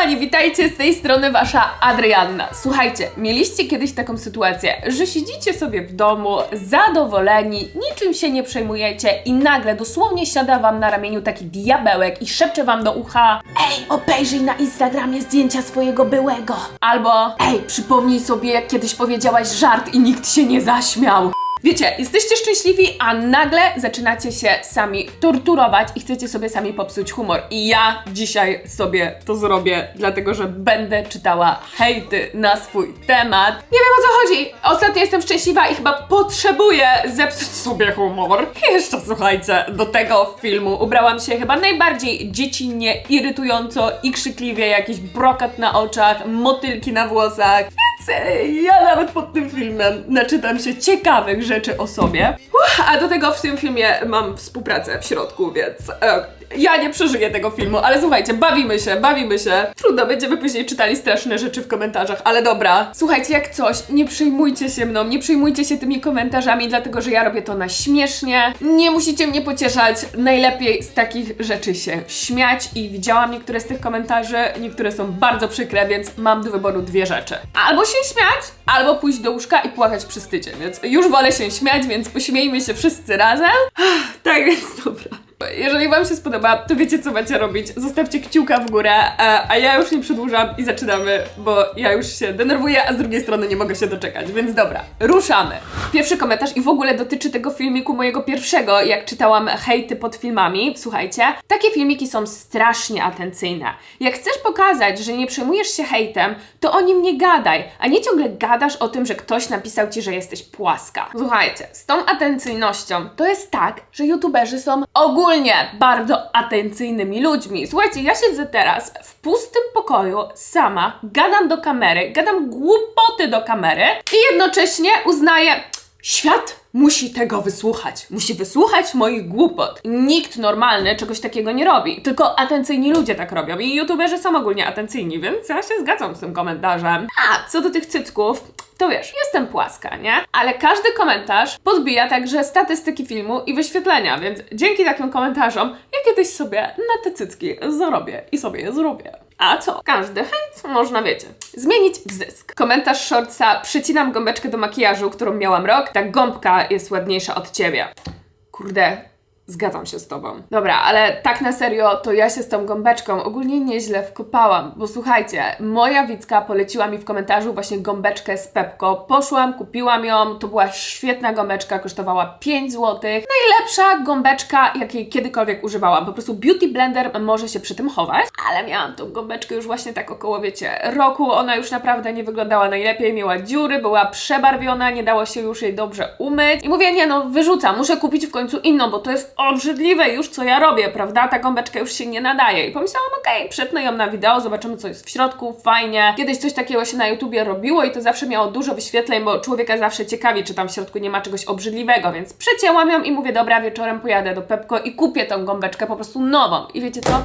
kochani, witajcie z tej strony wasza Adrianna. Słuchajcie, mieliście kiedyś taką sytuację, że siedzicie sobie w domu, zadowoleni, niczym się nie przejmujecie i nagle dosłownie siada wam na ramieniu taki diabełek i szepcze wam do ucha Ej, obejrzyj na Instagramie zdjęcia swojego byłego. Albo Ej, przypomnij sobie jak kiedyś powiedziałaś żart i nikt się nie zaśmiał. Wiecie, jesteście szczęśliwi, a nagle zaczynacie się sami torturować i chcecie sobie sami popsuć humor. I ja dzisiaj sobie to zrobię, dlatego że będę czytała hejty na swój temat. Nie wiem o co chodzi. Ostatnio jestem szczęśliwa i chyba potrzebuję zepsuć sobie humor. I jeszcze słuchajcie, do tego filmu ubrałam się chyba najbardziej dziecinnie, irytująco i krzykliwie, jakiś brokat na oczach, motylki na włosach. Ja nawet pod tym filmem naczytam się ciekawych rzeczy o sobie. Uff, a do tego w tym filmie mam współpracę w środku, więc e, ja nie przeżyję tego filmu, ale słuchajcie, bawimy się, bawimy się. Trudno, będziemy później czytali straszne rzeczy w komentarzach, ale dobra. Słuchajcie, jak coś, nie przejmujcie się mną, nie przejmujcie się tymi komentarzami, dlatego że ja robię to na śmiesznie. Nie musicie mnie pocieszać, najlepiej z takich rzeczy się śmiać i widziałam niektóre z tych komentarzy, niektóre są bardzo przykre, więc mam do wyboru dwie rzeczy. Albo się śmiać, albo pójść do łóżka i płakać przez tydzień, więc już wolę się śmiać, więc pośmiejmy się wszyscy razem. Tak więc dobra. Jeżeli Wam się spodoba, to wiecie co macie robić. Zostawcie kciuka w górę, a, a ja już nie przedłużam i zaczynamy, bo ja już się denerwuję, a z drugiej strony nie mogę się doczekać, więc dobra, ruszamy. Pierwszy komentarz i w ogóle dotyczy tego filmiku mojego pierwszego, jak czytałam hejty pod filmami. Słuchajcie, takie filmiki są strasznie atencyjne. Jak chcesz pokazać, że nie przejmujesz się hejtem, to o nim nie gadaj, a nie ciągle gadasz o tym, że ktoś napisał Ci, że jesteś płaska. Słuchajcie, z tą atencyjnością to jest tak, że youtuberzy są ogólnie bardzo atencyjnymi ludźmi. Słuchajcie, ja siedzę teraz w pustym pokoju, sama, gadam do kamery, gadam głupoty do kamery i jednocześnie uznaję, świat musi tego wysłuchać. Musi wysłuchać moich głupot. Nikt normalny czegoś takiego nie robi. Tylko atencyjni ludzie tak robią. I youtuberzy są ogólnie atencyjni, więc ja się zgadzam z tym komentarzem. A co do tych cycków, to wiesz, jestem płaska, nie? Ale każdy komentarz podbija także statystyki filmu i wyświetlenia, więc dzięki takim komentarzom ja kiedyś sobie na te cycki zarobię i sobie je zrobię. A co? Każdy hejt można, wiecie, zmienić w zysk. Komentarz shortsa, przycinam gąbeczkę do makijażu, którą miałam rok, ta gąbka jest ładniejsza od ciebie. Kurde, Zgadzam się z tobą. Dobra, ale tak na serio, to ja się z tą gąbeczką ogólnie nieźle wkopałam, bo słuchajcie, moja Wicka poleciła mi w komentarzu właśnie gąbeczkę z Pepko. Poszłam, kupiłam ją, to była świetna gąbeczka, kosztowała 5 zł. Najlepsza gąbeczka, jakiej kiedykolwiek używałam. Po prostu Beauty Blender może się przy tym chować, ale miałam tą gąbeczkę już właśnie tak około, wiecie, roku. Ona już naprawdę nie wyglądała najlepiej, miała dziury, była przebarwiona, nie dało się już jej dobrze umyć. I mówię, nie no, wyrzucam, muszę kupić w końcu inną, bo to jest obrzydliwe już, co ja robię, prawda? Ta gąbeczka już się nie nadaje. I pomyślałam, okej, przetnę ją na wideo, zobaczymy, co jest w środku, fajnie. Kiedyś coś takiego się na YouTubie robiło i to zawsze miało dużo wyświetleń, bo człowieka zawsze ciekawi, czy tam w środku nie ma czegoś obrzydliwego, więc przecięłam ją i mówię, dobra, wieczorem pojadę do Pepko i kupię tą gąbeczkę po prostu nową. I wiecie co?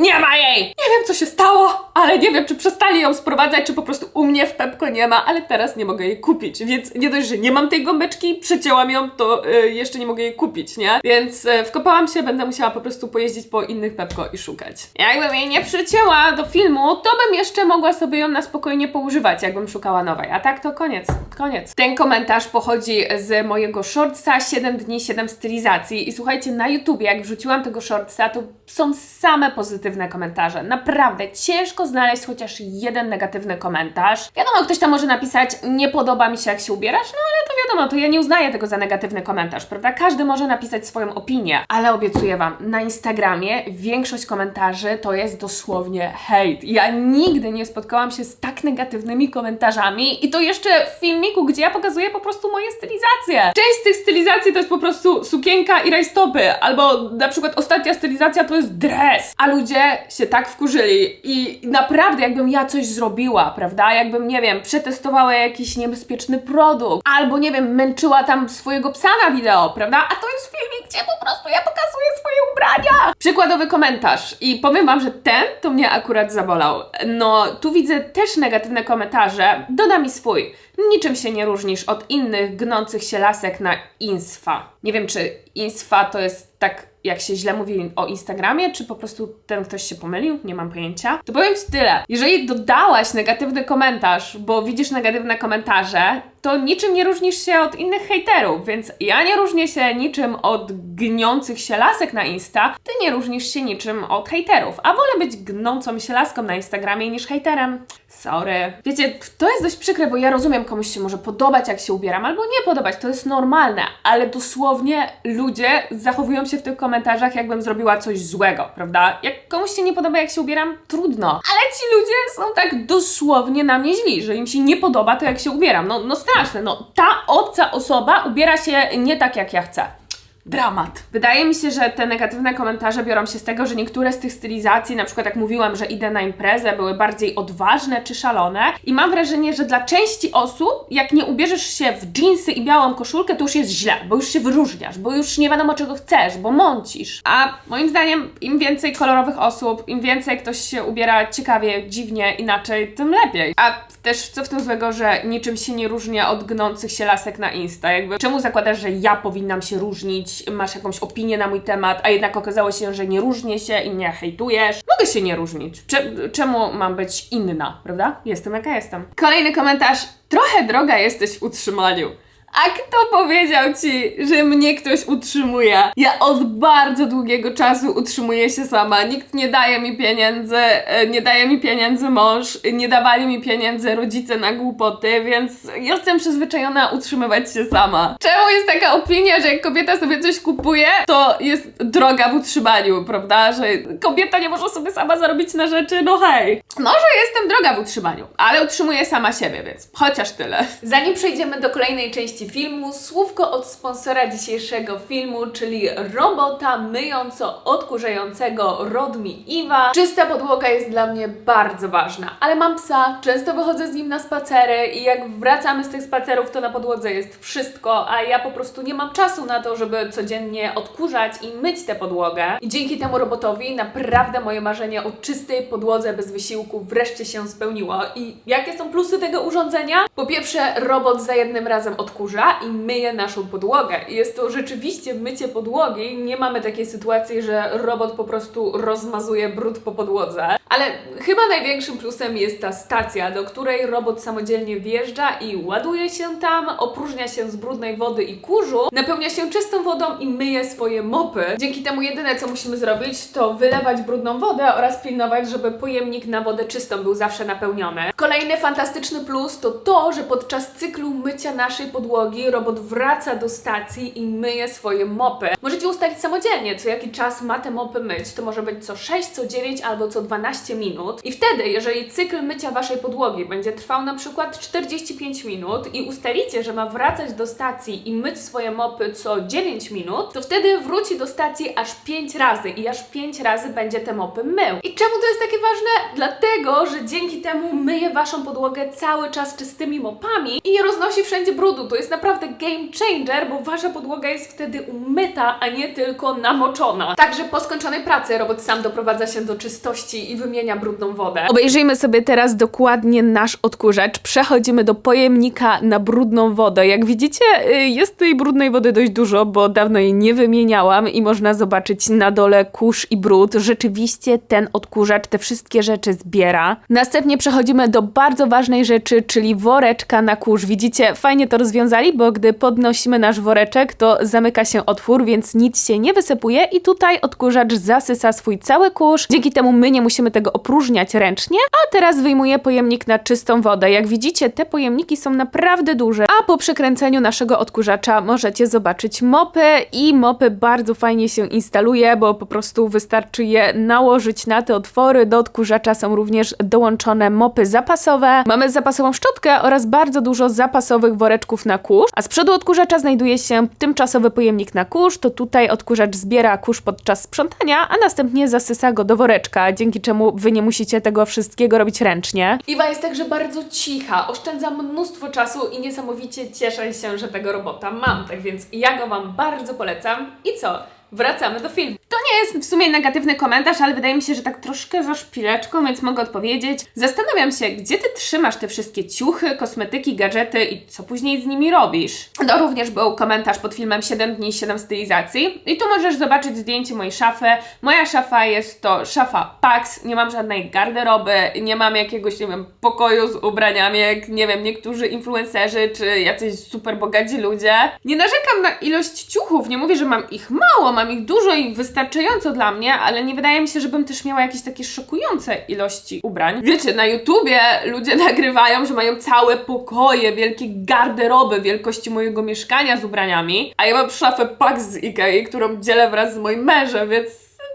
Nie ma jej! Nie wiem, co się stało, ale nie wiem, czy przestali ją sprowadzać, czy po prostu u mnie w Pepko nie ma, ale teraz nie mogę jej kupić. Więc nie dość, że nie mam tej gąbeczki, przecięłam ją, to y, jeszcze nie mogę jej kupić, nie? Więc y, wkopałam się, będę musiała po prostu pojeździć po innych Pepko i szukać. Jakbym jej nie przycięła do filmu, to bym jeszcze mogła sobie ją na spokojnie poużywać, jakbym szukała nowej. A tak to koniec, koniec. Ten komentarz pochodzi z mojego shortsa 7 dni, 7 stylizacji i słuchajcie, na YouTubie jak wrzuciłam tego shortsa, to są same pozytywne komentarze. Naprawdę ciężko znaleźć chociaż jeden negatywny komentarz. Wiadomo, ktoś tam może napisać, nie podoba mi się jak się ubierasz, no ale to wiadomo, to ja nie uznaję tego za negatywny komentarz, prawda? Każdy może napisać swoją opinię, ale obiecuję Wam, na Instagramie większość komentarzy to jest dosłownie hejt. Ja nigdy nie spotkałam się z tak negatywnymi komentarzami i to jeszcze w filmiku, gdzie ja pokazuję po prostu moje stylizacje. Część z tych stylizacji to jest po prostu sukienka i rajstopy, albo na przykład ostatnia stylizacja to jest dres, a ludzie się tak wkurzyli i naprawdę jakbym ja coś zrobiła, prawda? Jakbym, nie wiem, przetestowała jakiś niebezpieczny produkt, albo nie wiem, męczyła tam swojego psa na wideo, prawda? A to jest filmik, gdzie po prostu ja pokazuję swoje ubrania. Przykładowy komentarz i powiem Wam, że ten to mnie akurat zabolał. No, tu widzę też negatywne komentarze, dodam mi swój. Niczym się nie różnisz od innych gnących się lasek na Insfa. Nie wiem, czy Insfa to jest tak, jak się źle mówi o Instagramie, czy po prostu ten ktoś się pomylił, nie mam pojęcia. To powiem Ci tyle. Jeżeli dodałaś negatywny komentarz, bo widzisz negatywne komentarze, to niczym nie różnisz się od innych hejterów, więc ja nie różnię się niczym od gniących się lasek na Insta, ty nie różnisz się niczym od hejterów, a wolę być gnącą się laską na Instagramie niż hejterem. Sorry. Wiecie, to jest dość przykre, bo ja rozumiem, komuś się może podobać, jak się ubieram, albo nie podobać, to jest normalne, ale dosłownie ludzie zachowują się w tych komentarzach, jakbym zrobiła coś złego, prawda? Jak komuś się nie podoba, jak się ubieram, trudno. Ale ci ludzie są tak dosłownie na mnie źli, że im się nie podoba to, jak się ubieram. No, no straszne, no ta obca osoba ubiera się nie tak, jak ja chcę. Dramat. Wydaje mi się, że te negatywne komentarze biorą się z tego, że niektóre z tych stylizacji, na przykład jak mówiłam, że idę na imprezę, były bardziej odważne czy szalone. I mam wrażenie, że dla części osób, jak nie ubierzesz się w dżinsy i białą koszulkę, to już jest źle, bo już się wyróżniasz, bo już nie wiadomo czego chcesz, bo mącisz. A moim zdaniem, im więcej kolorowych osób, im więcej ktoś się ubiera ciekawie, dziwnie, inaczej, tym lepiej. A też co w tym złego, że niczym się nie różnia od gnących się lasek na Insta. Jakby czemu zakładasz, że ja powinnam się różnić, masz jakąś opinię na mój temat, a jednak okazało się, że nie różnię się i mnie hejtujesz? Mogę się nie różnić. Cze- czemu mam być inna, prawda? Jestem jaka jestem. Kolejny komentarz. Trochę droga jesteś w utrzymaniu. A kto powiedział ci, że mnie ktoś utrzymuje? Ja od bardzo długiego czasu utrzymuję się sama. Nikt nie daje mi pieniędzy, e, nie daje mi pieniędzy mąż, nie dawali mi pieniędzy rodzice na głupoty, więc jestem przyzwyczajona utrzymywać się sama. Czemu jest taka opinia, że jak kobieta sobie coś kupuje, to jest droga w utrzymaniu, prawda? Że kobieta nie może sobie sama zarobić na rzeczy, no hej. Może jestem droga w utrzymaniu, ale utrzymuję sama siebie, więc chociaż tyle. Zanim przejdziemy do kolejnej części filmu, słówko od sponsora dzisiejszego filmu, czyli robota myjąco-odkurzającego Rodmi Iwa. Czysta podłoga jest dla mnie bardzo ważna, ale mam psa, często wychodzę z nim na spacery i jak wracamy z tych spacerów, to na podłodze jest wszystko, a ja po prostu nie mam czasu na to, żeby codziennie odkurzać i myć tę podłogę. I dzięki temu robotowi naprawdę moje marzenie o czystej podłodze bez wysiłku wreszcie się spełniło. I jakie są plusy tego urządzenia? Po pierwsze, robot za jednym razem odkurza i myje naszą podłogę. Jest to rzeczywiście mycie podłogi. Nie mamy takiej sytuacji, że robot po prostu rozmazuje brud po podłodze. Ale chyba największym plusem jest ta stacja, do której robot samodzielnie wjeżdża i ładuje się tam, opróżnia się z brudnej wody i kurzu, napełnia się czystą wodą i myje swoje mopy. Dzięki temu jedyne co musimy zrobić to wylewać brudną wodę oraz pilnować, żeby pojemnik na wodę czystą był zawsze napełniony. Kolejny fantastyczny plus to to, że podczas cyklu mycia naszej podłogi robot wraca do stacji i myje swoje mopy. Możecie ustalić samodzielnie, co jaki czas ma te mopy myć. To może być co 6, co 9 albo co 12 minut. I wtedy, jeżeli cykl mycia waszej podłogi będzie trwał na przykład 45 minut i ustalicie, że ma wracać do stacji i myć swoje mopy co 9 minut, to wtedy wróci do stacji aż 5 razy i aż 5 razy będzie te mopy mył. I czemu to jest takie ważne? Dlatego, że dzięki temu myje waszą podłogę cały czas czystymi mopami i nie roznosi wszędzie brudu. To jest naprawdę game changer, bo wasza podłoga jest wtedy umyta, a nie tylko namoczona. Także po skończonej pracy robot sam doprowadza się do czystości i wymienia brudną wodę. Obejrzyjmy sobie teraz dokładnie nasz odkurzacz. Przechodzimy do pojemnika na brudną wodę. Jak widzicie, y, jest tej brudnej wody dość dużo, bo dawno jej nie wymieniałam i można zobaczyć na dole kurz i brud. Rzeczywiście ten odkurzacz te wszystkie rzeczy zbiera. Następnie przechodzimy do bardzo ważnej rzeczy, czyli woreczka na kurz. Widzicie, fajnie to rozwiązali, bo gdy podnosimy nasz woreczek, to zamyka się otwór, więc nic się nie wysypuje i tutaj odkurzacz zasysa swój cały kurz. Dzięki temu my nie musimy tego opróżniać ręcznie. A teraz wyjmuję pojemnik na czystą wodę. Jak widzicie, te pojemniki są naprawdę duże, a po przekręceniu naszego odkurzacza możecie zobaczyć mopy i mopy bardzo fajnie się instaluje, bo po prostu wystarczy je nałożyć na te otwory. Do odkurzacza są również dołączone mopy zapasowe. Mamy zapasową szczotkę oraz bardzo dużo zapasowych woreczków na kurz, a z przodu odkurzacza znajduje się tymczasowy pojemnik na kurz, to tutaj odkurzacz zbiera kurz podczas sprzątania, a następnie zasysa go do woreczka, dzięki czemu wy nie musicie tego wszystkiego robić ręcznie. Iwa jest także bardzo cicha, oszczędza mnóstwo czasu i niesamowicie cieszę się, że tego robota mam, tak więc ja go wam bardzo polecam. I co? Wracamy do filmu. To nie jest w sumie negatywny komentarz, ale wydaje mi się, że tak troszkę za szpileczką, więc mogę odpowiedzieć. Zastanawiam się, gdzie ty trzymasz te wszystkie ciuchy, kosmetyki, gadżety i co później z nimi robisz? To również był komentarz pod filmem 7 dni, 7 stylizacji. I tu możesz zobaczyć zdjęcie mojej szafy. Moja szafa jest to szafa Pax, nie mam żadnej garderoby, nie mam jakiegoś, nie wiem, pokoju z ubraniami, jak, nie wiem, niektórzy influencerzy czy jacyś super bogaci ludzie. Nie narzekam na ilość ciuchów, nie mówię, że mam ich mało, mam ich dużo i wystarczająco dla mnie, ale nie wydaje mi się, żebym też miała jakieś takie szokujące ilości ubrań. Wiecie, na YouTubie ludzie nagrywają, że mają całe pokoje, wielkie garderoby wielkości mojego mieszkania z ubraniami, a ja mam szafę Pax z Ikei, którą dzielę wraz z moim mężem, więc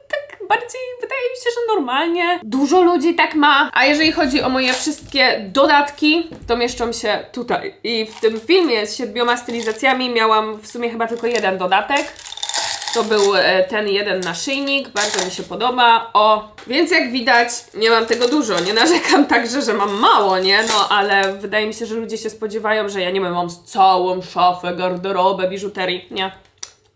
tak bardziej wydaje mi się, że normalnie. Dużo ludzi tak ma. A jeżeli chodzi o moje wszystkie dodatki, to mieszczą się tutaj. I w tym filmie z siedmioma stylizacjami miałam w sumie chyba tylko jeden dodatek. To był e, ten jeden naszyjnik, bardzo mi się podoba. O, więc jak widać, nie mam tego dużo. Nie narzekam także, że mam mało, nie? No, ale wydaje mi się, że ludzie się spodziewają, że ja nie wiem, mam całą szafę, garderobę, biżuterii. Nie,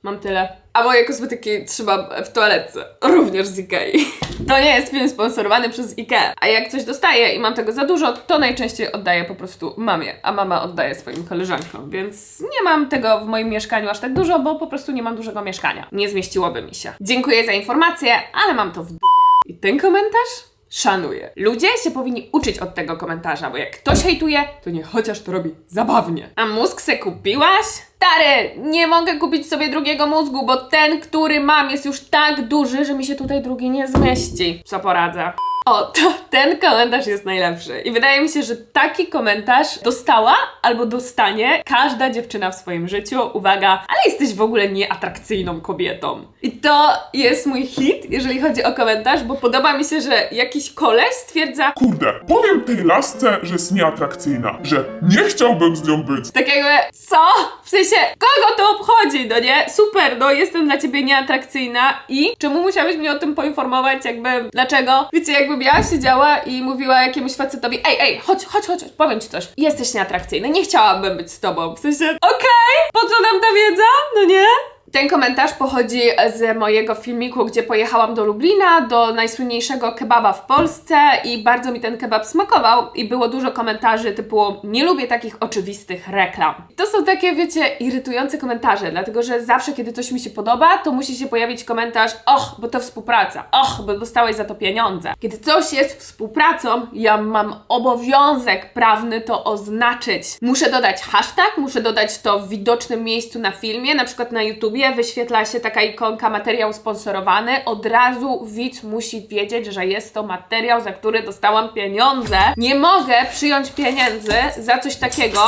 mam tyle. A moje kosmetyki trzymam w toaletce, również z Ikei. To nie jest film sponsorowany przez Ikea. A jak coś dostaję i mam tego za dużo, to najczęściej oddaję po prostu mamie, a mama oddaje swoim koleżankom, więc nie mam tego w moim mieszkaniu aż tak dużo, bo po prostu nie mam dużego mieszkania. Nie zmieściłoby mi się. Dziękuję za informację, ale mam to w dupie. I ten komentarz? Szanuję. Ludzie się powinni uczyć od tego komentarza, bo jak ktoś hejtuje, to nie chociaż to robi zabawnie. A mózg se kupiłaś? Stary, nie mogę kupić sobie drugiego mózgu, bo ten, który mam, jest już tak duży, że mi się tutaj drugi nie zmieści. Co poradzę? O, to ten komentarz jest najlepszy. I wydaje mi się, że taki komentarz dostała albo dostanie każda dziewczyna w swoim życiu. Uwaga, ale jesteś w ogóle nieatrakcyjną kobietą. I to jest mój hit, jeżeli chodzi o komentarz, bo podoba mi się, że jakiś koleś stwierdza, Kurde, powiem tej lasce, że jest nieatrakcyjna, że nie chciałbym z nią być. Tak jakby, co? W sensie, kogo to obchodzi, no nie? Super, no jestem dla ciebie nieatrakcyjna i czemu musiałeś mnie o tym poinformować, jakby, dlaczego? Wiecie, jakbym ja siedziała i mówiła jakiemuś facetowi, ej, ej, chodź, chodź, chodź, chodź, powiem ci coś. Jesteś nieatrakcyjny, nie chciałabym być z tobą. W sensie, okej, po co nam ta wiedza? No nie? Ten komentarz pochodzi z mojego filmiku, gdzie pojechałam do Lublina, do najsłynniejszego kebaba w Polsce i bardzo mi ten kebab smakował i było dużo komentarzy typu nie lubię takich oczywistych reklam. To są takie, wiecie, irytujące komentarze, dlatego że zawsze, kiedy coś mi się podoba, to musi się pojawić komentarz och, bo to współpraca, och, bo dostałeś za to pieniądze. Kiedy coś jest współpracą, ja mam obowiązek prawny to oznaczyć. Muszę dodać hashtag, muszę dodać to w widocznym miejscu na filmie, na przykład na YouTubie wyświetla się taka ikonka materiał sponsorowany, od razu widz musi wiedzieć, że jest to materiał, za który dostałam pieniądze. Nie mogę przyjąć pieniędzy za coś takiego.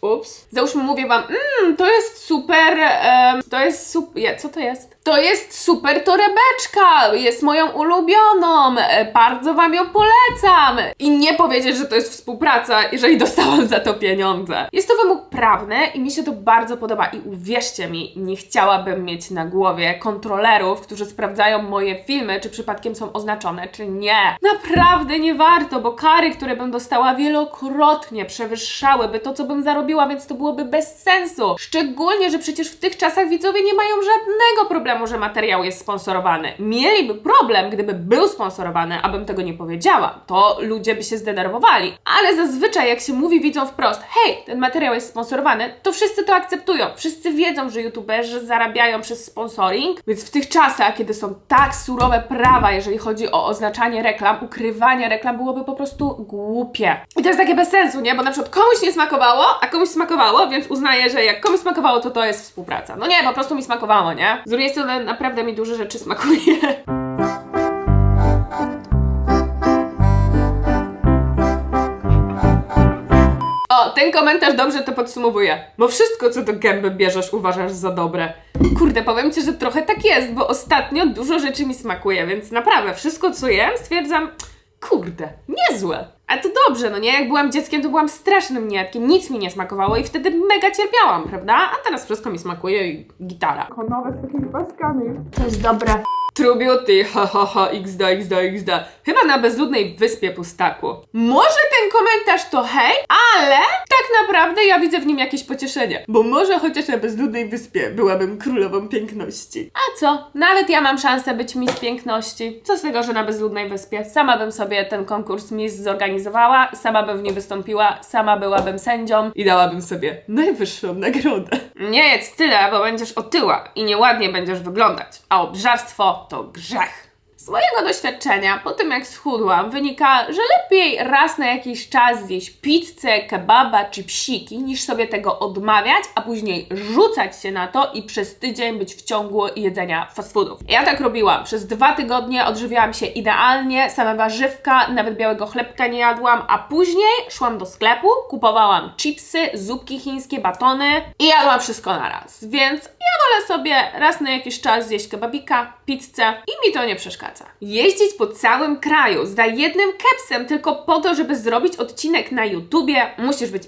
Ups. Załóżmy, mówię wam, mmm, to jest super, em, to jest super, co to jest? To jest super torebeczka, jest moją ulubioną, e, bardzo wam ją polecam. I nie powiedzieć, że to jest współpraca, jeżeli dostałam za to pieniądze. Jest to wymóg prawny i mi się to bardzo podoba i uwierzcie mi, nie chciałabym mieć na głowie kontrolerów, którzy sprawdzają moje filmy, czy przypadkiem są oznaczone, czy nie. Naprawdę nie warto, bo kary, które bym dostała wielokrotnie przewyższałyby to, co bym zarobiła, więc to byłoby bez sensu. Szczególnie, że przecież w tych czasach widzowie nie mają żadnego problemu, że materiał jest sponsorowany. Mieliby problem, gdyby był sponsorowany, abym tego nie powiedziała. To ludzie by się zdenerwowali. Ale zazwyczaj, jak się mówi widzom wprost, hej, ten materiał jest sponsorowany, to wszyscy to akceptują. Wszyscy wiedzą, że youtuberzy zarabiają przez sponsoring, więc w tych czasach, kiedy są tak surowe prawa, jeżeli chodzi o oznaczanie reklam, ukrywanie reklam byłoby po prostu głupie. I to jest takie bez sensu, nie? Bo na przykład komuś nie smakowało, a komuś smakowało, więc uznaję, że jak komuś smakowało, to to jest współpraca. No nie, po prostu mi smakowało, nie? Z drugiej strony naprawdę mi dużo rzeczy smakuje. O, ten komentarz dobrze to podsumowuje. Bo wszystko, co do gęby bierzesz, uważasz za dobre. Kurde, powiem Ci, że trochę tak jest, bo ostatnio dużo rzeczy mi smakuje, więc naprawdę wszystko, co jem, stwierdzam, kurde, niezłe. A to dobrze, no nie? Jak byłam dzieckiem, to byłam strasznym niejadkiem, nic mi nie smakowało i wtedy mega cierpiałam, prawda? A teraz wszystko mi smakuje i gitara. Konowe z takimi paskami. To jest dobre. True Beauty, ha ha ha, xd, xd, xd. Chyba na bezludnej wyspie pustaku. Może ten komentarz to hej, ale tak naprawdę ja widzę w nim jakieś pocieszenie. Bo może chociaż na bezludnej wyspie byłabym królową piękności. A co? Nawet ja mam szansę być Miss Piękności. Co z tego, że na bezludnej wyspie? Sama bym sobie ten konkurs Miss zorganizowała, sama bym w nim wystąpiła, sama byłabym sędzią i dałabym sobie najwyższą nagrodę. Nie jedz tyle, bo będziesz otyła i nieładnie będziesz wyglądać. A obżarstwo to grzech. Z mojego doświadczenia, po tym jak schudłam, wynika, że lepiej raz na jakiś czas zjeść pizzę, kebaba czy psiki, niż sobie tego odmawiać, a później rzucać się na to i przez tydzień być w ciągu jedzenia fast foodów. Ja tak robiłam. Przez dwa tygodnie odżywiałam się idealnie, same warzywka, nawet białego chlebka nie jadłam, a później szłam do sklepu, kupowałam chipsy, zupki chińskie, batony i jadłam wszystko na raz. Więc ja wolę sobie raz na jakiś czas zjeść kebabika, pizzę i mi to nie przeszkadza. Jeździć po całym kraju. Za jednym kepsem tylko po to, żeby zrobić odcinek na YouTubie, musisz być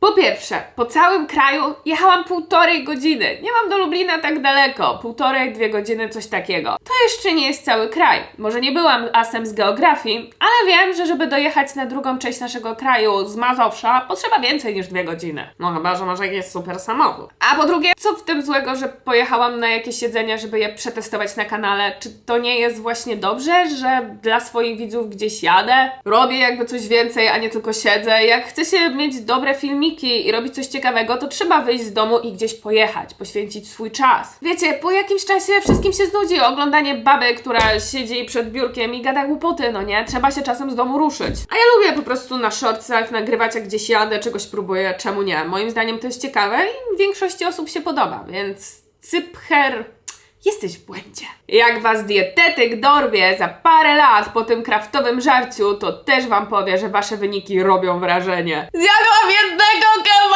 po pierwsze, po całym kraju jechałam półtorej godziny. Nie mam do Lublina tak daleko. Półtorej, dwie godziny, coś takiego. To jeszcze nie jest cały kraj. Może nie byłam asem z geografii, ale wiem, że żeby dojechać na drugą część naszego kraju z Mazowsza, potrzeba więcej niż dwie godziny. No chyba, że może jest super samochód. A po drugie, co w tym złego, że pojechałam na jakieś jedzenia, żeby je przetestować na kanale? Czy to nie jest właśnie dobrze, że dla swoich widzów gdzieś jadę? Robię jakby coś więcej, a nie tylko siedzę. Jak chce się mieć dobre filmiki i robić coś ciekawego, to trzeba wyjść z domu i gdzieś pojechać, poświęcić swój czas. Wiecie, po jakimś czasie wszystkim się znudzi oglądanie baby, która siedzi przed biurkiem i gada głupoty, no nie? Trzeba się czasem z domu ruszyć. A ja lubię po prostu na shortsach nagrywać, jak gdzieś jadę, czegoś próbuję, czemu nie? Moim zdaniem to jest ciekawe i większości osób się podoba, więc cypher Jesteś w błędzie. Jak was dietetyk dorwie za parę lat po tym kraftowym żarciu, to też wam powie, że wasze wyniki robią wrażenie. Zjadłam jednego kebaba!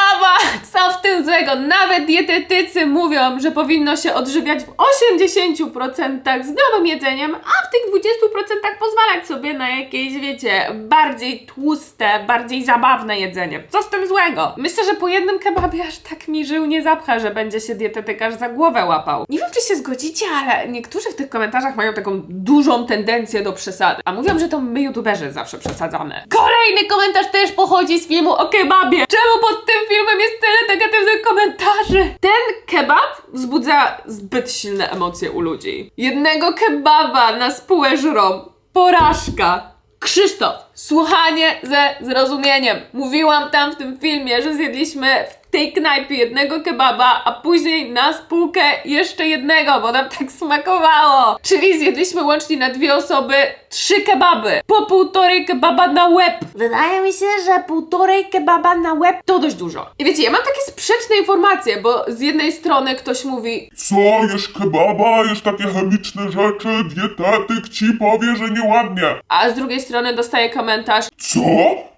Co w tym złego? Nawet dietetycy mówią, że powinno się odżywiać w 80% zdrowym jedzeniem, a w tych 20% pozwalać sobie na jakieś, wiecie, bardziej tłuste, bardziej zabawne jedzenie. Co z tym złego? Myślę, że po jednym kebabie aż tak mi żył nie zapcha, że będzie się dietetykarz za głowę łapał. Nie wiem, czy się zgodzicie, ale niektórzy w tych komentarzach mają taką dużą tendencję do przesady. A mówią, że to my youtuberzy zawsze przesadzamy. Kolejny komentarz też pochodzi z filmu o kebabie. Czemu pod tym filmem jest tyle negatywnych komentarzy? Ten kebab wzbudza zbyt silne emocje u ludzi. Jednego kebaba na spółę żrą. Porażka. Krzysztof, słuchanie ze zrozumieniem. Mówiłam tam w tym filmie, że zjedliśmy w tej knajpie jednego kebaba, a później na spółkę jeszcze jednego, bo nam tak smakowało. Czyli zjedliśmy łącznie na dwie osoby trzy kebaby. Po półtorej kebaba na łeb. Wydaje mi się, że półtorej kebaba na łeb to dość dużo. I wiecie, ja mam takie sprzeczne informacje, bo z jednej strony ktoś mówi, Co, jesz kebaba, jesz takie chemiczne rzeczy, dietetyk ci powie, że nieładnie. a z drugiej strony dostaję komentarz, Co?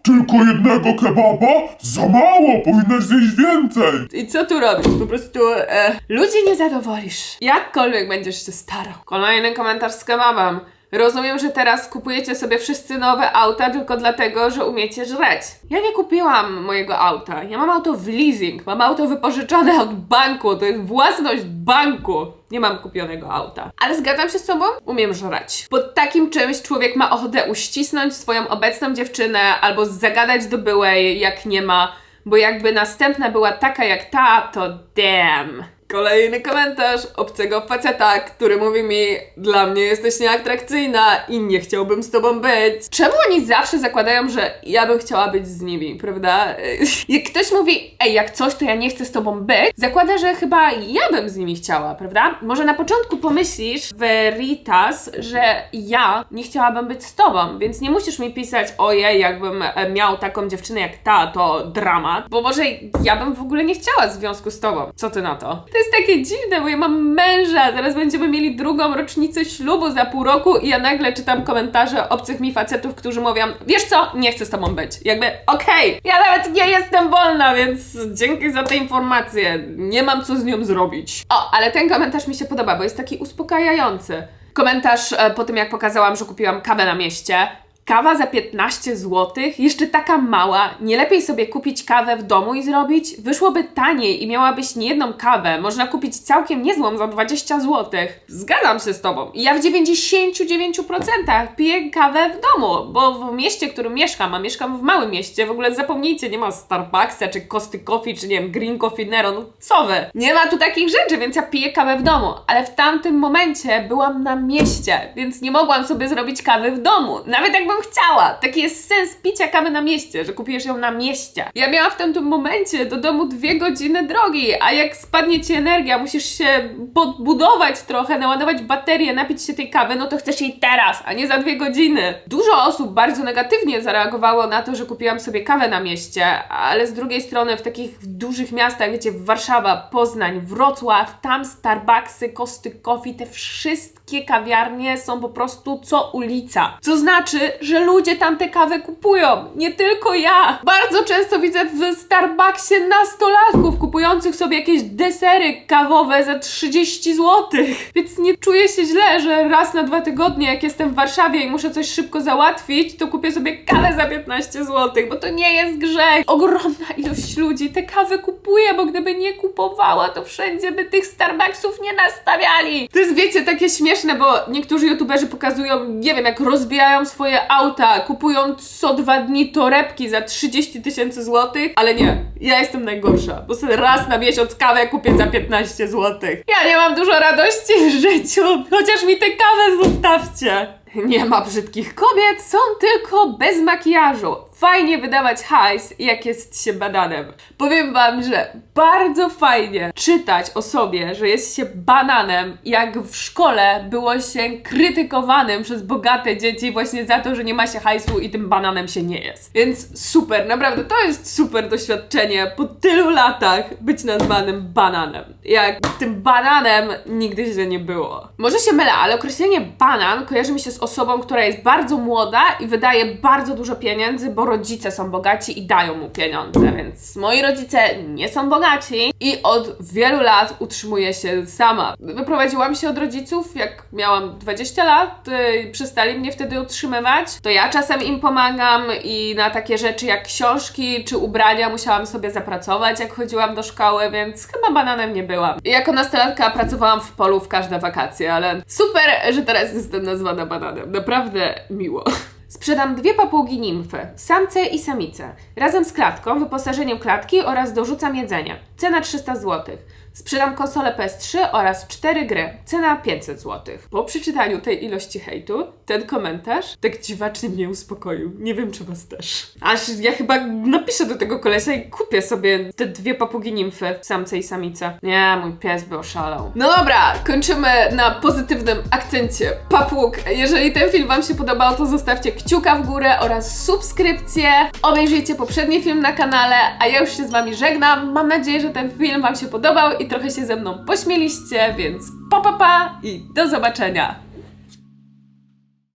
Tylko jednego kebaba? Za mało, powinnaś zjeść więcej. I co tu robisz? Po prostu e, ludzi nie zadowolisz. Jakkolwiek będziesz się starał. Kolejny komentarz z kebabem. Rozumiem, że teraz kupujecie sobie wszyscy nowe auta tylko dlatego, że umiecie żreć. Ja nie kupiłam mojego auta. Ja mam auto w leasing. Mam auto wypożyczone od banku. To jest własność banku. Nie mam kupionego auta. Ale zgadzam się z tobą? Umiem żreć. Pod takim czymś człowiek ma ochotę uścisnąć swoją obecną dziewczynę albo zagadać do byłej, jak nie ma bo jakby następna była taka jak ta, to damn. Kolejny komentarz obcego faceta, który mówi mi Dla mnie jesteś nieatrakcyjna i nie chciałbym z tobą być. Czemu oni zawsze zakładają, że ja bym chciała być z nimi, prawda? Jak ktoś mówi, ej, jak coś, to ja nie chcę z tobą być, zakłada, że chyba ja bym z nimi chciała, prawda? Może na początku pomyślisz, Veritas, że ja nie chciałabym być z tobą, więc nie musisz mi pisać, ojej, jakbym e, miał taką dziewczynę jak ta, to dramat, bo może ja bym w ogóle nie chciała związku z tobą. Co ty na to? To jest takie dziwne, bo ja mam męża, zaraz będziemy mieli drugą rocznicę ślubu za pół roku i ja nagle czytam komentarze obcych mi facetów, którzy mówią, wiesz co, nie chcę z tobą być. Jakby, okej, ja nawet nie jestem wolna, więc dzięki za te informacje. Nie mam co z nią zrobić. O, ale ten komentarz mi się podoba, bo jest taki uspokajający. Komentarz e, po tym, jak pokazałam, że kupiłam kawę na mieście. Kawa za 15 zł, jeszcze taka mała, nie lepiej sobie kupić kawę w domu i zrobić? Wyszłoby taniej i miałabyś nie jedną kawę, można kupić całkiem niezłą za 20 zł. Zgadzam się z tobą. Ja w 99% piję kawę w domu, bo w mieście, w którym mieszkam, a mieszkam w małym mieście, w ogóle zapomnijcie, nie ma Starbucksa, czy Kosty Coffee, czy nie wiem, Green Coffee Nero, no co wy? Nie ma tu takich rzeczy, więc ja piję kawę w domu, ale w tamtym momencie byłam na mieście, więc nie mogłam sobie zrobić kawy w domu, nawet jakbym chciała. Taki jest sens picia kawy na mieście, że kupujesz ją na mieście. Ja miałam w tamtym momencie do domu dwie godziny drogi, a jak spadnie ci energia, musisz się podbudować trochę, naładować baterię, napić się tej kawy, no to chcesz jej teraz, a nie za dwie godziny. Dużo osób bardzo negatywnie zareagowało na to, że kupiłam sobie kawę na mieście, ale z drugiej strony w takich dużych miastach, wiecie, Warszawa, Poznań, Wrocław, tam Starbucksy, Kosty Coffee, te wszystkie kawiarnie są po prostu co ulica. Co znaczy, że ludzie tam te kawy kupują, nie tylko ja. Bardzo często widzę w Starbucksie nastolatków kupujących sobie jakieś desery kawowe za 30 zł. Więc nie czuję się źle, że raz na dwa tygodnie, jak jestem w Warszawie i muszę coś szybko załatwić, to kupię sobie kawę za 15 zł, bo to nie jest grzech. Ogromna ilość ludzi te kawy kupuje, bo gdyby nie kupowała, to wszędzie by tych Starbucksów nie nastawiali. To jest, wiecie, takie śmieszne, bo niektórzy youtuberzy pokazują, nie wiem, jak rozbijają swoje auta, kupują co dwa dni torebki za 30 tysięcy złotych, ale nie, ja jestem najgorsza, bo sobie raz na miesiąc kawę kupię za 15 złotych. Ja nie mam dużo radości w życiu, chociaż mi tę kawę zostawcie. Nie ma brzydkich kobiet, są tylko bez makijażu. Fajnie wydawać hajs, jak jest się bananem. Powiem wam, że bardzo fajnie czytać o sobie, że jest się bananem, jak w szkole było się krytykowanym przez bogate dzieci właśnie za to, że nie ma się hajsu i tym bananem się nie jest. Więc super, naprawdę to jest super doświadczenie po tylu latach być nazwanym bananem. Jak tym bananem nigdy się nie było. Może się mylę, ale określenie banan kojarzy mi się z osobą, która jest bardzo młoda i wydaje bardzo dużo pieniędzy, bo rodzice są bogaci i dają mu pieniądze, więc moi rodzice nie są bogaci i od wielu lat utrzymuję się sama. Wyprowadziłam się od rodziców, jak miałam 20 lat, yy, przestali mnie wtedy utrzymywać, to ja czasem im pomagam i na takie rzeczy jak książki czy ubrania musiałam sobie zapracować, jak chodziłam do szkoły, więc chyba bananem nie byłam. I jako nastolatka pracowałam w polu w każde wakacje, ale super, że teraz jestem nazwana bananem. Naprawdę miło. Sprzedam dwie papugi nimfy, samce i samice, razem z klatką, wyposażeniem klatki oraz dorzucam jedzenie. Cena 300 zł. Sprzedam konsolę PS3 oraz 4 gry. Cena 500 zł. Po przeczytaniu tej ilości hejtu, ten komentarz tak dziwacznie mnie uspokoił. Nie wiem, czy was też. Aż ja chyba napiszę do tego kolesia i kupię sobie te dwie papugi nimfy, samce i samice. Nie, mój pies by oszalał. No dobra, kończymy na pozytywnym akcencie papug. Jeżeli ten film wam się podobał, to zostawcie kciuka w górę oraz subskrypcję. Obejrzyjcie poprzedni film na kanale, a ja już się z wami żegnam. Mam nadzieję, że ten film wam się podobał i trochę się ze mną pośmieliście, więc pa pa pa i do zobaczenia.